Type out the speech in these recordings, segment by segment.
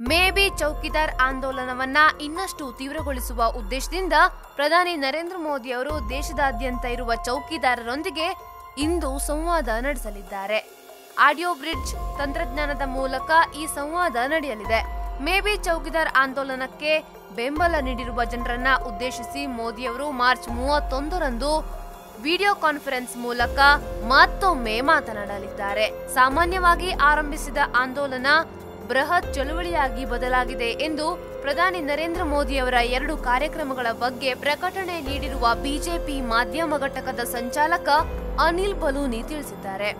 May be ಚೌಕಿದಾರ್ ಆಂದೋಲನವನ್ನ ಇನ್ನಷ್ಟು ತೀವ್ರಗೊಳಿಸುವ ಉದ್ದೇಶದಿಂದ ಪ್ರಧಾನಿ ನರೇಂದ್ರ ಮೋದಿ ಅವರು ದೇಶದಾದ್ಯಂತ ಇರುವ ಚೌಕಿದಾರರೊಂದಿಗೆ ಇಂದು ಸಂವಾದ ನಡೆಸಲಿದ್ದಾರೆ. ಆಡಿಯೋ ಬ್ರಿಡ್ಜ್ ತಂತ್ರಜ್ಞಾನದ ಮೂಲಕ ಈ ಸಂವಾದ ನಡೆಯಲಿದೆ. ಮೇ ಬಿ ಚೌಕಿದಾರ್ ಆಂದೋಲನಕ್ಕೆ ಬೆಂಬಲ ನೀಡಿರುವ ಜನರನ್ನ ಉದ್ದೇಶಿಸಿ ಮೋದಿಯವರು ಮಾರ್ಚ್ ಮೂವತ್ತೊಂದರಂದು ವಿಡಿಯೋ ಕಾನ್ಫರೆನ್ಸ್ ಮೂಲಕ ಮತ್ತೊಮ್ಮೆ ಮಾತನಾಡಲಿದ್ದಾರೆ. ಸಾಮಾನ್ಯವಾಗಿ ಆರಂಭಿಸಿದ ಆಂದೋಲನ ಬೃಹತ್ ಚಳುವಳಿಯಾಗಿ ಬದಲಾಗಿದೆ ಎಂದು ಪ್ರಧಾನಿ ನರೇಂದ್ರ ಮೋದಿಯವರ ಎರಡು ಕಾರ್ಯಕ್ರಮಗಳ ಬಗ್ಗೆ ಪ್ರಕಟಣೆ ನೀಡಿರುವ ಬಿಜೆಪಿ ಮಾಧ್ಯಮ ಘಟಕದ ಸಂಚಾಲಕ ಅನಿಲ್ ಬಲೂನಿ ತಿಳಿಸಿದ್ದಾರೆ.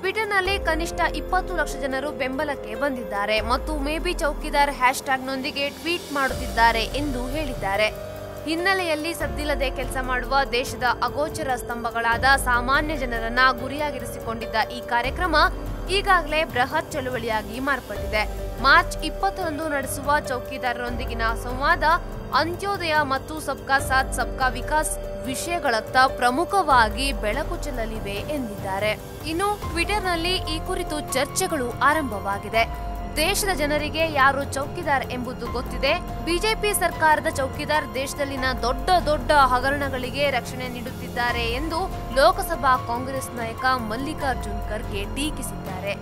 ಟ್ವಿಟರ್ನಲ್ಲಿ ಕನಿಷ್ಠ ಇಪ್ಪತ್ತು ಲಕ್ಷ ಜನರು ಬೆಂಬಲಕ್ಕೆ ಬಂದಿದ್ದಾರೆ ಮತ್ತು ಮೇಬಿ ಚೌಕಿದಾರ್ ಹ್ಯಾಶ್ಟ್ಯಾಗ್ನೊಂದಿಗೆ ಟ್ವೀಟ್ ಮಾಡುತ್ತಿದ್ದಾರೆ ಎಂದು ಹೇಳಿದ್ದಾರೆ. ಹಿನ್ನೆಲೆಯಲ್ಲಿ ಸದ್ದಿಲ್ಲದೆ ಕೆಲಸ ಮಾಡುವ ದೇಶದ ಅಗೋಚರ ಸ್ತಂಭಗಳಾದ ಸಾಮಾನ್ಯ ಜನರನ್ನ ಗುರಿಯಾಗಿರಿಸಿಕೊಂಡಿದ್ದ ಈ ಕಾರ್ಯಕ್ರಮ ಈಗಾಗಲೇ ಬೃಹತ್ ಚಳುವಳಿಯಾಗಿ ಮಾರ್ಪಟ್ಟಿದೆ. ಮಾರ್ಚ್ ಇಪ್ಪತ್ತರಂದು ನಡೆಸುವ ಚೌಕಿದಾರರೊಂದಿಗಿನ ಸಂವಾದ ಅಂತ್ಯೋದಯ ಮತ್ತು ಸಬ್ಕಾ ಸಾಥ್, ಸಬ್ಕಾ ವಿಕಾಸ್ ವಿಷಯಗಳತ್ತ ಪ್ರಮುಖವಾಗಿ ಬೆಳಕು ಚೆಲ್ಲಲಿವೆ ಎಂದಿದ್ದಾರೆ. ಇನ್ನು ಟ್ವಿಟರ್ನಲ್ಲಿ ಈ ಕುರಿತು ಚರ್ಚೆಗಳು ಆರಂಭವಾಗಿದೆ. ದೇಶದ ಜನರಿಗೆ ಯಾರು ಚೌಕಿದಾರ್ ಎಂಬುದು ಗೊತ್ತಿದೆ. ಬಿಜೆಪಿ ಸರ್ಕಾರದ ಚೌಕಿದಾರ್ ದೇಶದಲ್ಲಿನ ದೊಡ್ಡ ದೊಡ್ಡ ಹಗರಣಗಳಿಗೆ ರಕ್ಷಣೆ ನೀಡುತ್ತಿದ್ದಾರೆ ಎಂದು ಲೋಕಸಭಾ ಕಾಂಗ್ರೆಸ್ ನಾಯಕ ಮಲ್ಲಿಕಾರ್ಜುನ್ ಖರ್ಗೆ ಟೀಕಿಸಿದ್ದಾರೆ.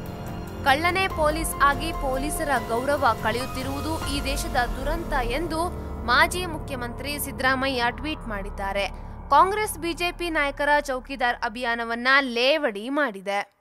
ಕಳ್ಳನೇ ಪೊಲೀಸ್ ಆಗಿ ಪೊಲೀಸರ ಗೌರವ ಕಳೆಯುತ್ತಿರುವುದು ಈ ದೇಶದ ದುರಂತ ಎಂದು ಮಾಜಿ ಮುಖ್ಯಮಂತ್ರಿ ಸಿದ್ದರಾಮಯ್ಯ ಟ್ವೀಟ್ ಮಾಡಿದ್ದಾರೆ. ಕಾಂಗ್ರೆಸ್, ಬಿಜೆಪಿ ನಾಯಕರ ಚೌಕಿದಾರ್ ಅಭಿಯಾನವನ್ನ ಲೇವಡಿ ಮಾಡಿದೆ.